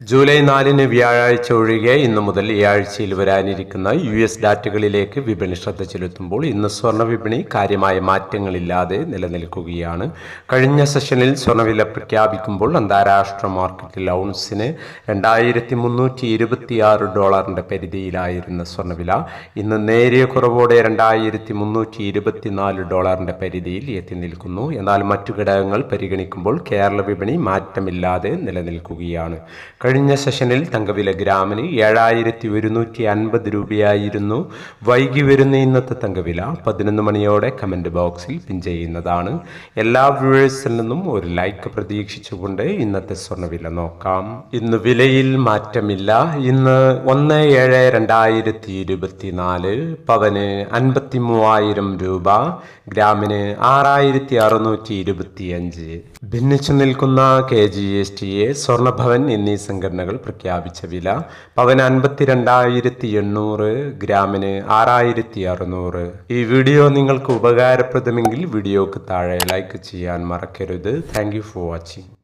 July നാലിന് വ്യാഴാഴ്ച ഒഴികെ ഇന്നു മുതൽ ഈ ആഴ്ചയിൽ വരാനിരിക്കുന്ന യു എസ് ഡാറ്റകളിലേക്ക് വിപണി ശ്രദ്ധ ചെലുത്തുമ്പോൾ ഇന്ന് സ്വർണ വിപണി കാര്യമായ മാറ്റങ്ങളില്ലാതെ നിലനിൽക്കുകയാണ്. കഴിഞ്ഞ സെഷനിൽ സ്വർണവില പ്രഖ്യാപിക്കുമ്പോൾ അന്താരാഷ്ട്ര മാർക്കറ്റിൽ ഔൺസിന് രണ്ടായിരത്തി മുന്നൂറ്റി ഇരുപത്തിയാറ് ഡോളറിന്റെ പരിധിയിലായിരുന്ന സ്വർണവില ഇന്ന് നേരിയ കുറവോടെ രണ്ടായിരത്തി മുന്നൂറ്റി ഇരുപത്തിനാല് ഡോളറിന്റെ പരിധിയിൽ എത്തി നിൽക്കുന്നു. എന്നാൽ മറ്റു ഘടകങ്ങൾ പരിഗണിക്കുമ്പോൾ കേരള വിപണി മാറ്റമില്ലാതെ നിലനിൽക്കുകയാണ്. കഴിഞ്ഞ സെഷനിൽ തങ്കവില ഗ്രാമിന് ഏഴായിരത്തി ഒരുന്നൂറ്റി അൻപത് രൂപയായിരുന്നു. വൈകി വരുന്ന ഇന്നത്തെ തങ്കവില പതിനൊന്ന് മണിയോടെ കമന്റ് ബോക്സിൽ പിൻ ചെയ്യുന്നതാണ്. എല്ലാ വ്യൂവേഴ്സിൽ നിന്നും ഒരു ലൈക്ക് പ്രതീക്ഷിച്ചുകൊണ്ട് ഇന്നത്തെ സ്വർണവില നോക്കാം. ഇന്ന് വിലയിൽ മാറ്റമില്ല. ഇന്ന് ഒന്ന് ഏഴ് രണ്ടായിരത്തി ഇരുപത്തിനാല് പവന് അൻപത്തി മൂവായിരം രൂപ ഗ്രാമിന് ആറായിരത്തി അറുന്നൂറ്റി ഇരുപത്തിയഞ്ച്. ഭിന്നിച്ചു നിൽക്കുന്ന K G S T A Swarnabhavan എന്നീ സംഘടനകൾ പ്രഖ്യാപിച്ച വില പവന് അൻപത്തിരണ്ടായിരത്തി എണ്ണൂറ് ഗ്രാമിന് ആറായിരത്തി അറുന്നൂറ് ഈ വീഡിയോ നിങ്ങൾക്ക് ഉപകാരപ്രദമെങ്കിൽ വീഡിയോക്ക് താഴെ ലൈക്ക് ചെയ്യാൻ മറക്കരുത്. Thank for watching